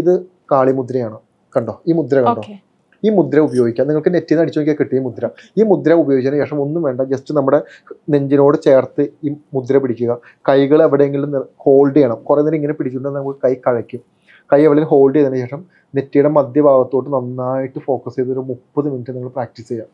ഇത് കാളിമുദ്രയാണ്. കണ്ടോ? ഈ മുദ്ര കണ്ടോ? ഈ മുദ്ര ഉപയോഗിക്കാം. നിങ്ങൾക്ക് നെറ്റിൽ നിന്ന് അടിച്ചു നോക്കിയാൽ കിട്ടിയ മുദ്ര. ഈ മുദ്ര ഉപയോഗിച്ചതിന് ശേഷം ഒന്നും വേണ്ട ജസ്റ്റ് നമ്മുടെ നെഞ്ചിനോട് ചേർത്ത് ഈ മുദ്ര പിടിക്കുക. കൈകൾ എവിടെയെങ്കിലും ഹോൾഡ് ചെയ്യണം. കുറേ നേരം ഇങ്ങനെ പിടിച്ചിട്ടുണ്ടെങ്കിൽ നമുക്ക് കൈ കഴയ്ക്കും. കൈ എവിടെയും ഹോൾഡ് ചെയ്തതിന് ശേഷം നെറ്റിയുടെ മധ്യഭാഗത്തോട്ട് നന്നായിട്ട് ഫോക്കസ് ചെയ്ത് ഒരു മുപ്പത് മിനിറ്റ് നിങ്ങൾ പ്രാക്ടീസ് ചെയ്യാം.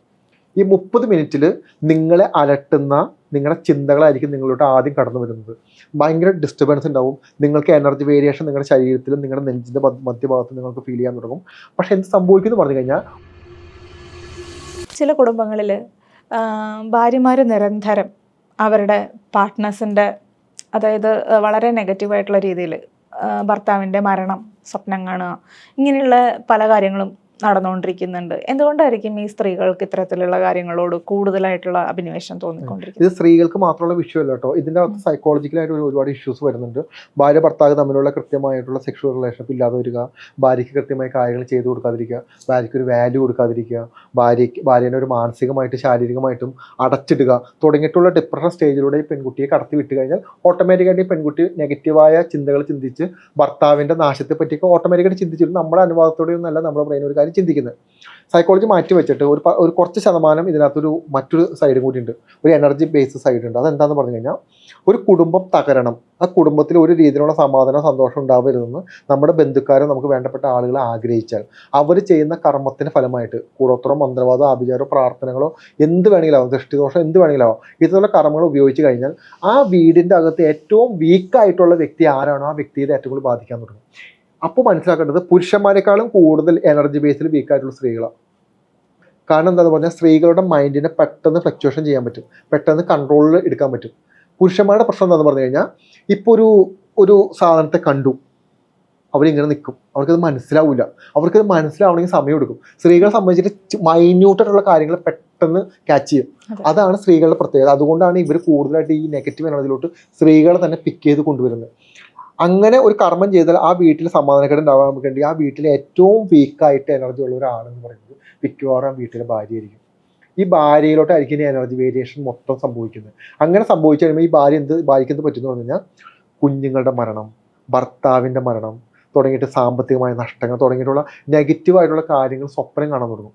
ഈ മുപ്പത് മിനിറ്റിൽ നിങ്ങളെ അലട്ടുന്ന നിങ്ങളുടെ ചിന്തകളായിരിക്കും നിങ്ങളോട്ട് ആദ്യം കടന്നു വരുന്നത്. ഭയങ്കര ഡിസ്റ്റർബൻസ് ഉണ്ടാവും. നിങ്ങൾക്ക് എനർജി വേരിയേഷൻ നിങ്ങളുടെ ശരീരത്തിലും നിങ്ങളുടെ നെഞ്ചിന്റെ മധ്യഭാഗത്തും നിങ്ങൾക്ക് ഫീൽ ചെയ്യാൻ തുടങ്ങും. പക്ഷേ എന്ത് സംഭവിക്കുന്നു പറഞ്ഞു കഴിഞ്ഞാൽ ചില കുടുംബങ്ങളിൽ ഭാര്യമാർ നിരന്തരം അവരുടെ പാർട്ട്നേഴ്സിന്റെ അതായത് വളരെ നെഗറ്റീവായിട്ടുള്ള രീതിയിൽ ഭർത്താവിന്റെ മരണം സ്വപ്നം കാണുക ഇങ്ങനെയുള്ള പല കാര്യങ്ങളും നടന്നുകൊണ്ടിരിക്കുന്നുണ്ട്. എന്തുകൊണ്ടായിരിക്കും ഈ സ്ത്രീകൾക്ക് ഇത്തരത്തിലുള്ള കാര്യങ്ങളോട് കൂടുതലായിട്ടുള്ള അഭിനിവേശം തോന്നിക്കൊണ്ടിരിക്കുന്നത്? ഇത് സ്ത്രീകൾക്ക് മാത്രമുള്ള വിഷയമല്ല കേട്ടോ. ഇതിന്റെ അകത്ത് സൈക്കോളജിക്കലായിട്ട് ഒരുപാട് ഇഷ്യൂസ് വരുന്നുണ്ട്. ഭാര്യ ഭർത്താവ് തമ്മിലുള്ള കൃത്യമായിട്ടുള്ള സെക്ഷൽ റിലേഷൻഷിപ്പ് ഇല്ലാതെ വരിക ഭാര്യയ്ക്ക് കൃത്യമായ കാര്യങ്ങൾ ചെയ്തു കൊടുക്കാതിരിക്കുക. ഭാര്യയ്ക്ക് ഒരു വാല്യൂ കൊടുക്കാതിരിക്കുക. ഭാര്യയ്ക്ക് ഭാര്യനെ ഒരു മാനസികമായിട്ട് ശാരീരികമായിട്ടും അടച്ചിടുക. തുടങ്ങിയിട്ടുള്ള ഡിപ്രഷൻ സ്റ്റേജിലൂടെ ഈ പെൺകുട്ടിയെ കടത്തി വിട്ട് കഴിഞ്ഞാൽ ഓട്ടോമാറ്റിക്കായിട്ട് ഈ പെൺകുട്ടി നെഗറ്റീവായ ചിന്തകൾ ചിന്തിച്ച് ഭർത്താവിന്റെ നാശത്തെ പറ്റിയൊക്കെ ഓട്ടോമാറ്റിക്കായിട്ട് ചിന്തിച്ചിട്ട് നമ്മുടെ അനുഭവത്തോടെ ഒന്നല്ല നമ്മുടെ ബ്രെയിൻ ഒരു കാര്യം ചിന്തിക്കുന്നത്. സൈക്കോളജി മാറ്റി വെച്ചിട്ട് ഒരു ഒരു കുറച്ച് ശതമാനം ഇതിനകത്തൊരു മറ്റൊരു സൈഡും കൂടി ഉണ്ട്. ഒരു എനർജി ബേസ്ഡ് സൈഡ് ഉണ്ട്. അതെന്താന്ന് പറഞ്ഞു കഴിഞ്ഞാൽ ഒരു കുടുംബം തകരണം ആ കുടുംബത്തിൽ ഒരു രീതിയിലുള്ള സമാധാനം സന്തോഷം ഉണ്ടാവരുതെന്ന് നമ്മുടെ ബന്ധുക്കാരും നമുക്ക് വേണ്ടപ്പെട്ട ആളുകൾ ആഗ്രഹിച്ചാൽ. അവർ ചെയ്യുന്ന കർമ്മത്തിന് ഫലമായിട്ട് കൂടോത്രം മന്ത്രവാദം ആഭിചാരോ പ്രാർത്ഥനകളോ എന്ത് വേണമെങ്കിലാവും ദൃഷ്ടിദോഷം എന്ത് വേണമെങ്കിലാവും ഇതുപോലുള്ള കർമ്മങ്ങൾ ഉപയോഗിച്ച് കഴിഞ്ഞാൽ ആ വീടിന്റെ അകത്ത് ഏറ്റവും വീക്കായിട്ടുള്ള വ്യക്തി ആരാണോ ആ വ്യക്തിയെ ഏറ്റവും കൂടുതൽ ബാധിക്കാൻ തുടങ്ങും. അപ്പോൾ മനസ്സിലാക്കേണ്ടത് പുരുഷന്മാരെക്കാളും കൂടുതൽ എനർജി ബേസിൽ വീക്കായിട്ടുള്ള സ്ത്രീകളാണ് കാരണം എന്താണെന്ന് പറഞ്ഞാൽ സ്ത്രീകളുടെ മൈൻഡിനെ പെട്ടെന്ന് ഫ്ലക്ച്വേഷൻ ചെയ്യാൻ പറ്റും. പെട്ടെന്ന് കൺട്രോളിൽ എടുക്കാൻ പറ്റും. പുരുഷന്മാരുടെ പ്രശ്നം എന്താണെന്ന് പറഞ്ഞു കഴിഞ്ഞാൽ ഇപ്പോൾ ഒരു ഒരു സാധനത്തെ കണ്ടു. അവരിങ്ങനെ നിൽക്കും അവർക്കത് മനസ്സിലാവില്ല അവർക്കത് മനസ്സിലാവണമെങ്കിൽ സമയം എടുക്കും. സ്ത്രീകളെ സംബന്ധിച്ചിട്ട് മൈന്യൂട്ടായിട്ടുള്ള കാര്യങ്ങൾ പെട്ടെന്ന് ക്യാച്ച് ചെയ്യും. അതാണ് സ്ത്രീകളുടെ പ്രത്യേകത. അതുകൊണ്ടാണ് ഇവർ കൂടുതലായിട്ട് ഈ നെഗറ്റീവ് എനർജിയിലോട്ട് സ്ത്രീകളെ തന്നെ പിക്ക് ചെയ്ത് കൊണ്ടുവരുന്നത്. അങ്ങനെ ഒരു കർമ്മം ചെയ്താൽ ആ വീട്ടിൽ സമാധാനക്കേട് ഉണ്ടാവാൻ വേണ്ടി ആ വീട്ടിൽ ഏറ്റവും വീക്കായിട്ട് എനർജി ഉള്ള ഒരാളെന്ന് പറയുന്നത് മിക്കവാറും വീട്ടിലെ ഭാര്യയായിരിക്കും. ഈ ഭാര്യയിലോട്ടായിരിക്കും എനർജി വേരിയേഷൻ മൊത്തം സംഭവിക്കുന്നത്. അങ്ങനെ സംഭവിച്ചു കഴിയുമ്പോൾ ഈ ഭാര്യ എന്ത് ഭാര്യയ്ക്ക് എന്ത് പറഞ്ഞു കഴിഞ്ഞാൽ കുഞ്ഞുങ്ങളുടെ മരണം ഭർത്താവിന്റെ മരണം തുടങ്ങിയിട്ട് സാമ്പത്തികമായ നഷ്ടങ്ങൾ തുടങ്ങിയിട്ടുള്ള നെഗറ്റീവായിട്ടുള്ള കാര്യങ്ങൾ സ്വപ്നം കാണാൻ തുടങ്ങും.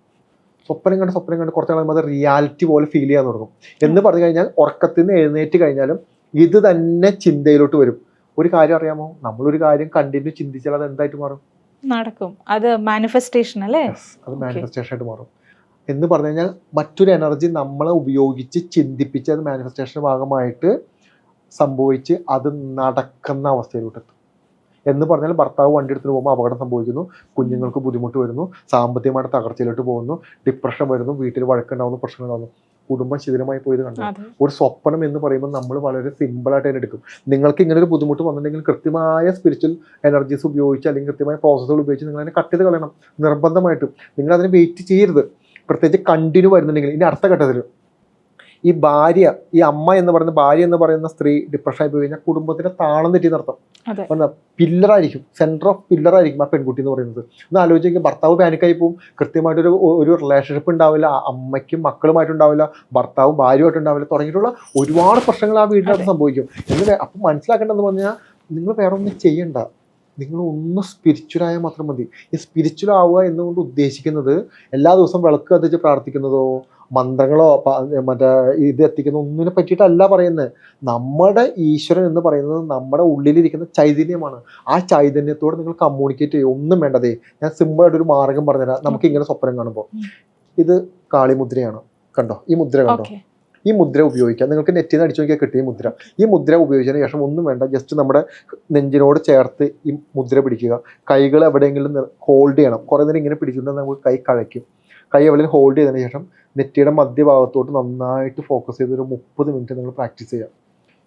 സ്വപ്നം കണ്ട് സ്വപ്നം കണ്ട് കുറച്ച് നാൾ അത് റിയാലിറ്റി പോലെ ഫീൽ ചെയ്യാൻ തുടങ്ങും. എന്ന് പറഞ്ഞു കഴിഞ്ഞാൽ ഉറക്കത്തിൽ നിന്ന് എഴുന്നേറ്റ് കഴിഞ്ഞാലും ഇത് തന്നെ ചിന്തയിലോട്ട് വരും. ഒരു കാര്യം അറിയാമോ? നമ്മൾ ഒരു കാര്യം കണ്ടിന്യൂ ചിന്തിച്ചാൽ അത് എന്തായിട്ട് മാറും? നടക്കും. അത് മാനിഫെസ്റ്റേഷൻ അല്ലേ? അത് മാനിഫെസ്റ്റേഷൻ ആയിട്ട് മാറും. എന്ന് പറഞ്ഞു കഴിഞ്ഞാൽ മറ്റൊരു എനർജി നമ്മളെ ഉപയോഗിച്ച് ചിന്തിപ്പിച്ച് അത് മാനിഫെസ്റ്റേഷൻ ഭാഗമായിട്ട് സംഭവിച്ച് അത് നടക്കുന്ന അവസ്ഥയിലോട്ട് എത്തും. എന്ന് പറഞ്ഞാൽ ഭർത്താവ് വണ്ടി എടുത്തിട്ട് പോകുമ്പോൾ അപകടം സംഭവിക്കുന്നു കുഞ്ഞുങ്ങൾക്ക് ബുദ്ധിമുട്ട് വരുന്നു സാമ്പത്തികമായിട്ട് തകർച്ചയിലോട്ട് പോകുന്നു ഡിപ്രഷൻ വരുന്നു വീട്ടിൽ വഴക്കുണ്ടാവുന്നു പ്രശ്നങ്ങളുണ്ടാവുന്നു. കുടുംബം ശിഥിലമായി പോയത് കണ്ടു? ഒരു സ്വപ്നം എന്ന് പറയുമ്പോൾ നമ്മൾ വളരെ സിമ്പിളായിട്ട് തന്നെ എടുക്കും. നിങ്ങൾക്ക് ഇങ്ങനെ ഒരു ബുദ്ധിമുട്ട് വന്നിട്ടുണ്ടെങ്കിൽ കൃത്യമായ സ്പിരിച്വൽ എനർജീസ് ഉപയോഗിച്ച് അല്ലെങ്കിൽ കൃത്യമായ പ്രോസസ്സുകൾ ഉപയോഗിച്ച് നിങ്ങൾ അതിനെ കട്ട് ചെയ്ത് കളയണം. നിർബന്ധമായിട്ടും. നിങ്ങൾ അതിനെ വെയിറ്റ് ചെയ്യരുത്. പ്രത്യേകിച്ച് കണ്ടിന്യൂ വരുന്നുണ്ടെങ്കിൽ ഇനി അടുത്ത ഘട്ടത്തിൽ ഈ ഭാര്യ ഈ അമ്മ എന്ന് പറയുന്ന ഭാര്യ എന്ന് പറയുന്ന സ്ത്രീ ഡിപ്രഷൻ ആയി പോയി കഴിഞ്ഞാൽ കുടുംബത്തിന്റെ താളം തെറ്റി നടത്തും അതെ. പില്ലറായിരിക്കും സെന്റർ ഓഫ് പില്ലറായിരിക്കും ആ പെൺകുട്ടി എന്ന് പറയുന്നത്. ഒന്ന് ആലോചിക്കുക ഭർത്താവ് പാനിക്കായി പോകും കൃത്യമായിട്ടൊരു ഒരു റിലേഷൻഷിപ്പ് ഉണ്ടാവില്ല. അമ്മയ്ക്കും മക്കളുമായിട്ടുണ്ടാവില്ല ഭർത്താവും ഭാര്യയുമായിട്ട് ഉണ്ടാവില്ല. തുടങ്ങിയിട്ടുള്ള ഒരുപാട് പ്രശ്നങ്ങൾ ആ വീടിനകത്ത് സംഭവിക്കും. എന്ന് അപ്പം മനസ്സിലാക്കേണ്ടതെന്ന് പറഞ്ഞാൽ നിങ്ങൾ വേറെ ഒന്നും ചെയ്യണ്ട. നിങ്ങൾ ഒന്ന് സ്പിരിച്വലായാൽ മാത്രം മതി. ഈ സ്പിരിച്വൽ ആവുക എന്നുകൊണ്ട് ഉദ്ദേശിക്കുന്നത് എല്ലാ ദിവസവും വിളക്ക് കത്തിച്ച് പ്രാർത്ഥിക്കുന്നതോ മന്ത്രങ്ങളോ മറ്റേ ഇത് എത്തിക്കുന്ന ഒന്നിനെ പറ്റിയിട്ടല്ല പറയുന്നത്. നമ്മുടെ ഈശ്വരൻ എന്ന് പറയുന്നത് നമ്മുടെ ഉള്ളിലിരിക്കുന്ന ചൈതന്യമാണ്. ആ ചൈതന്യത്തോട് നിങ്ങൾ കമ്മ്യൂണിക്കേറ്റ് ചെയ്യും. ഒന്നും വേണ്ടതേ ഞാൻ സിമ്പിളായിട്ട് ഒരു മാർഗം പറഞ്ഞുതരാം. നമുക്ക് ഇങ്ങനെ സ്വപ്നം കാണുമ്പോൾ. ഇത് കാളിമുദ്രയാണ് കണ്ടോ? ഈ മുദ്ര കണ്ടോ? ഈ മുദ്ര ഉപയോഗിക്കാം. നിങ്ങൾക്ക് നെറ്റിൽ നിന്ന് അടിച്ചു നോക്കിയാൽ കിട്ടിയ മുദ്ര. ഈ മുദ്ര ഉപയോഗിച്ചതിന് ശേഷം ഒന്നും വേണ്ട. ജസ്റ്റ് നമ്മുടെ നെഞ്ചിനോട് ചേർത്ത് ഈ മുദ്ര പിടിക്കുക. കൈകൾ എവിടെയെങ്കിലും ഹോൾഡ് ചെയ്യണം. കുറേ നേരം ഇങ്ങനെ പിടിച്ചിട്ടുണ്ടെങ്കിൽ നമുക്ക് കൈ കഴയ്ക്കും. കൈ എവിടെയും ഹോൾഡ് ചെയ്തതിന് ശേഷം നെറ്റിയുടെ മധ്യഭാഗത്തോട്ട് നന്നായിട്ട് ഫോക്കസ് ചെയ്ത് ഒരു മുപ്പത് മിനിറ്റ് നിങ്ങൾ പ്രാക്ടീസ് ചെയ്യാം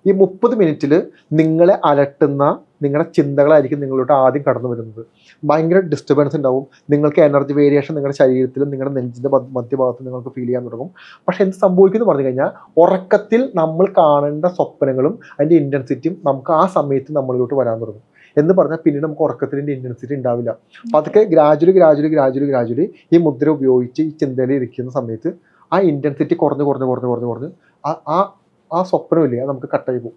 ഈ മുപ്പത് മിനിറ്റിൽ നിങ്ങളെ അലട്ടുന്ന നിങ്ങളുടെ ചിന്തകളായിരിക്കും നിങ്ങളോട്ട് ആദ്യം കടന്നു വരുന്നത്. ഭയങ്കര ഡിസ്റ്റർബൻസ് ഉണ്ടാവും. നിങ്ങൾക്ക് എനർജി വേരിയേഷൻ നിങ്ങളുടെ ശരീരത്തിലും നിങ്ങളുടെ നെഞ്ചിന്റെ മധ്യഭാഗത്തും നിങ്ങൾക്ക് ഫീൽ ചെയ്യാൻ തുടങ്ങും. പക്ഷേ എന്ത് സംഭവിക്കുന്നു പറഞ്ഞു കഴിഞ്ഞാൽ ഉറക്കത്തിൽ നമ്മൾ കാണേണ്ട സ്വപ്നങ്ങളും അതിന്റെ ഇന്റൻസിറ്റിയും നമുക്ക് ആ സമയത്ത് നമ്മളിലോട്ട് വരാൻ തുടങ്ങും. എന്ന് പറഞ്ഞാൽ പിന്നീട് നമുക്ക് ഉറക്കത്തിന്റെ ഇന്റൻസിറ്റി ഉണ്ടാവില്ല. അപ്പോൾ അതൊക്കെ ഗ്രാജുവലി ഗ്രാജുവലി ഗ്രാജുവലി ഗ്രാജുവലി ഈ മുദ്ര ഉപയോഗിച്ച് ഈ ചിന്തയിൽ ഇരിക്കുന്ന സമയത്ത് ആ ഇന്റൻസിറ്റി കുറഞ്ഞ് കുറഞ്ഞ് കുറഞ്ഞ് കുറഞ്ഞ് കുറഞ്ഞ് ആ ആ സ്വപ്നമില്ലേ നമുക്ക് കട്ടായി പോകും.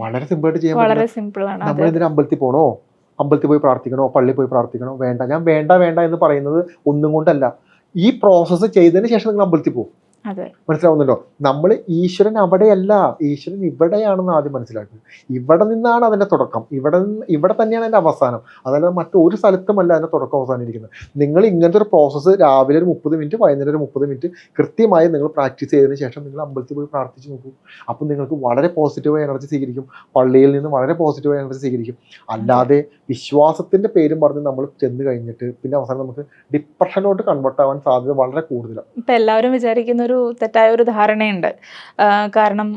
വളരെ സിമ്പിളായിട്ട് ചെയ്യാൻ പറ്റും നമ്മൾ ഇതിന് അമ്പലത്തിൽ പോണോ? അമ്പലത്തിൽ പോയി പ്രാർത്ഥിക്കണോ? പള്ളിയിൽ പോയി പ്രാർത്ഥിക്കണോ? വേണ്ട. ഞാൻ വേണ്ട വേണ്ട എന്ന് പറയുന്നത് ഒന്നും കൊണ്ടല്ല. ഈ പ്രോസസ്സ് ചെയ്തതിന് ശേഷം നിങ്ങൾ അമ്പലത്തിൽ പോകും. അതെ. മനസ്സിലാവുന്നുണ്ടോ? നമ്മൾ ഈശ്വരൻ അവിടെയല്ല. ഈശ്വരൻ ഇവിടെയാണെന്ന് ആദ്യം മനസ്സിലാക്കുക. ഇവിടെ നിന്നാണ് അതിന്റെ തുടക്കം. ഇവിടെ നിന്ന് ഇവിടെ തന്നെയാണ് അതിന്റെ അവസാനം. അതല്ലാതെ മറ്റൊരു സ്ഥലത്തുമല്ല അതിന്റെ തുടക്കം അവസാനിരിക്കുന്നത് നിങ്ങൾ ഇങ്ങനത്തെ ഒരു പ്രോസസ്സ് രാവിലെ ഒരു മുപ്പത് മിനിറ്റ് വൈകുന്നേരം ഒരു മുപ്പത് മിനിറ്റ് കൃത്യമായി നിങ്ങൾ പ്രാക്ടീസ് ചെയ്തതിന് ശേഷം നിങ്ങൾ അമ്പലത്തിൽ പോയി പ്രാർത്ഥിച്ച് നോക്കൂ. അപ്പം നിങ്ങൾക്ക് വളരെ പോസിറ്റീവ് എനർജി സ്വീകരിക്കും. പള്ളിയിൽ നിന്ന് വളരെ പോസിറ്റീവ് എനർജി സ്വീകരിക്കും. അല്ലാതെ വിശ്വാസത്തിന്റെ പേരും പറഞ്ഞ് നമ്മൾ ചെന്ന് കഴിഞ്ഞിട്ട് പിന്നെ അവസാനം നമുക്ക് ഡിപ്രഷനിലോട്ട് കൺവേർട്ട് ആവാൻ സാധ്യത വളരെ കൂടുതലാണ് ഇപ്പം എല്ലാവരും വിചാരിക്കുന്ന ഒരു തെറ്റായ ഒരു ധാരണയുണ്ട്. കാരണം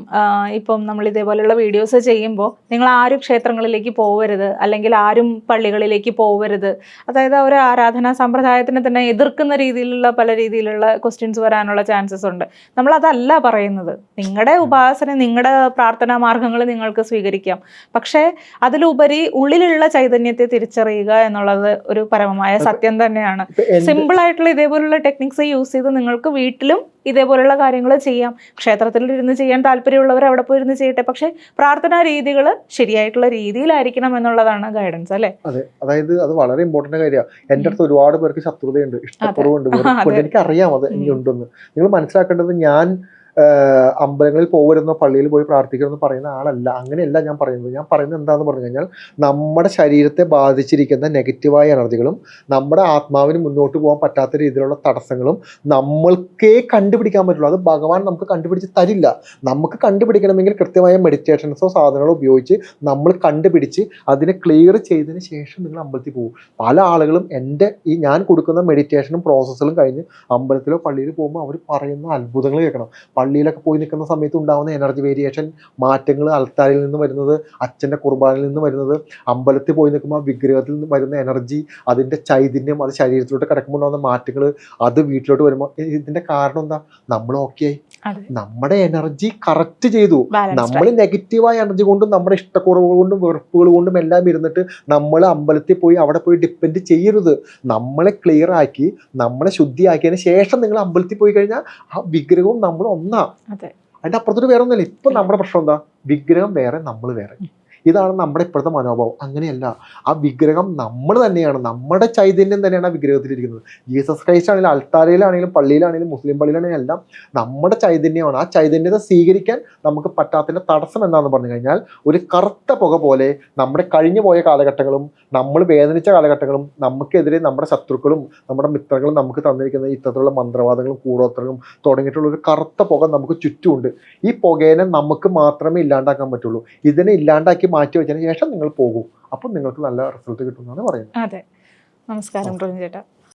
ഇപ്പം നമ്മൾ ഇതേപോലെയുള്ള വീഡിയോസ് ചെയ്യുമ്പോൾ നിങ്ങൾ ആരും ക്ഷേത്രങ്ങളിലേക്ക് പോകരുത് അല്ലെങ്കിൽ ആരും പള്ളികളിലേക്ക് പോകരുത് അതായത് ഒരു ആരാധനാ സമ്പ്രദായത്തിന് തന്നെ എതിർക്കുന്ന രീതിയിലുള്ള പല രീതിയിലുള്ള ക്വസ്റ്റ്യൻസ് വരാനുള്ള ചാൻസസ് ഉണ്ട്. നമ്മളതല്ല പറയുന്നത്. നിങ്ങളുടെ ഉപാസന നിങ്ങളുടെ പ്രാർത്ഥനാ മാർഗങ്ങൾ നിങ്ങൾക്ക് സ്വീകരിക്കാം. പക്ഷേ അതിലുപരി ഉള്ളിലുള്ള ചൈതന്യത്തെ തിരിച്ചറിയുക എന്നുള്ളത് ഒരു പരമമായ സത്യം തന്നെയാണ്. സിമ്പിൾ ആയിട്ടുള്ള ഇതേപോലുള്ള ടെക്നിക്സ് യൂസ് ചെയ്ത് നിങ്ങൾക്ക് വീട്ടിലും ഇതേപോലെയുള്ള കാര്യങ്ങൾ ചെയ്യാം. ക്ഷേത്രത്തിൽ ഇരുന്ന് ചെയ്യാൻ താല്പര്യമുള്ളവർ അവിടെ പോയി ഇരുന്ന് ചെയ്യട്ടെ. പക്ഷെ പ്രാർത്ഥനാ രീതികൾ ശരിയായിട്ടുള്ള രീതിയിലായിരിക്കണം എന്നുള്ളതാണ് ഗൈഡൻസ് അല്ലേ? അതെ. അതായത് അത് വളരെ ഇമ്പോർട്ടന്റ് കാര്യമാണ് എന്റെ അടുത്ത് ഒരുപാട് പേർക്ക് ശത്രുതയുണ്ട് ഇഷ്ടക്കുറവുണ്ട്. എനിക്ക് അറിയാം എനിക്കറിയാം അത് ഇനി എനിക്കുണ്ടെന്ന് നിങ്ങൾ മനസ്സിലാക്കേണ്ടത് ഞാൻ അമ്പലങ്ങളിൽ പോകരുതെന്നോ പള്ളിയിൽ പോയി പ്രാർത്ഥിക്കണമെന്ന് പറയുന്ന ആളല്ല. അങ്ങനെയല്ല ഞാൻ പറയുന്നത്. ഞാൻ പറയുന്നത് എന്താണെന്ന് പറഞ്ഞു കഴിഞ്ഞാൽ നമ്മുടെ ശരീരത്തെ ബാധിച്ചിരിക്കുന്ന നെഗറ്റീവായ എനർജികളും നമ്മുടെ ആത്മാവിന് മുന്നോട്ട് പോകാൻ പറ്റാത്ത രീതിയിലുള്ള തടസ്സങ്ങളും നമ്മൾക്കേ കണ്ടുപിടിക്കാൻ പറ്റുള്ളൂ. അത് ഭഗവാൻ നമുക്ക് കണ്ടുപിടിച്ച് തരില്ല. നമുക്ക് കണ്ടുപിടിക്കണമെങ്കിൽ കൃത്യമായ മെഡിറ്റേഷൻസോ സാധനങ്ങളോ ഉപയോഗിച്ച് നമ്മൾ കണ്ടുപിടിച്ച് അതിനെ ക്ലിയർ ചെയ്തതിന് ശേഷം നിങ്ങൾ അമ്പലത്തിൽ പോകും പല ആളുകളും എന്റെ ഈ ഞാൻ കൊടുക്കുന്ന മെഡിറ്റേഷനും പ്രോസസ്സുകളും കഴിഞ്ഞ് അമ്പലത്തിലോ പള്ളിയിലോ പോകുമ്പോൾ അവർ പറയുന്ന അത്ഭുതങ്ങൾ കേൾക്കണം. പള്ളിയിലൊക്കെ പോയി നിൽക്കുന്ന സമയത്ത് ഉണ്ടാകുന്ന എനർജി വേരിയേഷൻ മാറ്റങ്ങൾ അൽത്താരിൽ നിന്ന് വരുന്നത് അച്ഛന്റെ കുർബാനയിൽ നിന്ന് വരുന്നത് അമ്പലത്തിൽ പോയി നിൽക്കുമ്പോൾ വിഗ്രഹത്തിൽ നിന്ന് വരുന്ന എനർജി അതിന്റെ ചൈതന്യം അത് ശരീരത്തിലോട്ട് കിടക്കുമ്പോൾ ഉണ്ടാകുന്ന മാറ്റങ്ങൾ അത് വീട്ടിലോട്ട് വരുമ്പോൾ ഇതിന്റെ കാരണം എന്താ? നമ്മൾ ഓക്കെ ആയി. നമ്മുടെ എനർജി കറക്റ്റ് ചെയ്തു. നമ്മൾ നെഗറ്റീവായ എനർജി കൊണ്ടും നമ്മുടെ ഇഷ്ടക്കുറവ് കൊണ്ടും വെറുപ്പുകൾ കൊണ്ടും എല്ലാം ഇരുന്നിട്ട് നമ്മൾ അമ്പലത്തിൽ പോയി അവിടെ പോയി ഡിപ്പെൻഡ് ചെയ്യരുത്. നമ്മളെ ക്ലിയർ ആക്കി നമ്മളെ ശുദ്ധിയാക്കിയതിന് ശേഷം നിങ്ങൾ അമ്പലത്തിൽ പോയി കഴിഞ്ഞാൽ ആ വിഗ്രഹവും നമ്മൾ ഒന്നാ. അതെ. അതിന്റെ അപ്പുറത്തൊരു വേറെ ഒന്നുമില്ല ഇപ്പൊ നമ്മുടെ പ്രശ്നം എന്താ? വിഗ്രഹം വേറെ നമ്മൾ വേറെ. ഇതാണ് നമ്മുടെ ഇപ്പോഴത്തെ മനോഭാവം. അങ്ങനെയല്ല. ആ വിഗ്രഹം നമ്മൾ തന്നെയാണ്. നമ്മുടെ ചൈതന്യം തന്നെയാണ് ആ വിഗ്രഹത്തിലിരിക്കുന്നത്. ജീസസ് ക്രൈസ്റ്റ് ആണെങ്കിലും അൽത്താരയിലാണെങ്കിലും പള്ളിയിലാണെങ്കിലും മുസ്ലിം പള്ളിയിലാണെങ്കിലും എല്ലാം നമ്മുടെ ചൈതന്യമാണ്. ആ ചൈതന്യത സ്വീകരിക്കാൻ നമുക്ക് പറ്റാത്തതിന്റെ തടസ്സം എന്താണെന്ന് പറഞ്ഞു കഴിഞ്ഞാൽ ഒരു കറുത്ത പുക പോലെ നമ്മുടെ കഴിഞ്ഞു പോയ കാലഘട്ടങ്ങളും നമ്മൾ വേദനിച്ച കാലഘട്ടങ്ങളും നമുക്കെതിരെ നമ്മുടെ ശത്രുക്കളും നമ്മുടെ മിത്രങ്ങളും നമുക്ക് തന്നിരിക്കുന്ന ഇത്തരത്തിലുള്ള മന്ത്രവാദങ്ങളും കൂടോത്രങ്ങളും തുടങ്ങിയിട്ടുള്ള ഒരു കറുത്ത പുക നമുക്ക് ചുറ്റുമുണ്ട്. ഈ പുകേനെ നമുക്ക് മാത്രമേ ഇല്ലാണ്ടാക്കാൻ പറ്റുള്ളൂ. ഇതിനെ ഇല്ലാണ്ടാക്കി മാറ്റി വെച്ചതിന് ശേഷം നിങ്ങൾ പോകൂ. അപ്പം നിങ്ങൾക്ക് നല്ല റിസൾട്ട് കിട്ടും കിട്ടുമെന്നാണ് പറയുന്നത്. അതെ. നമസ്കാരം ചേട്ടാ.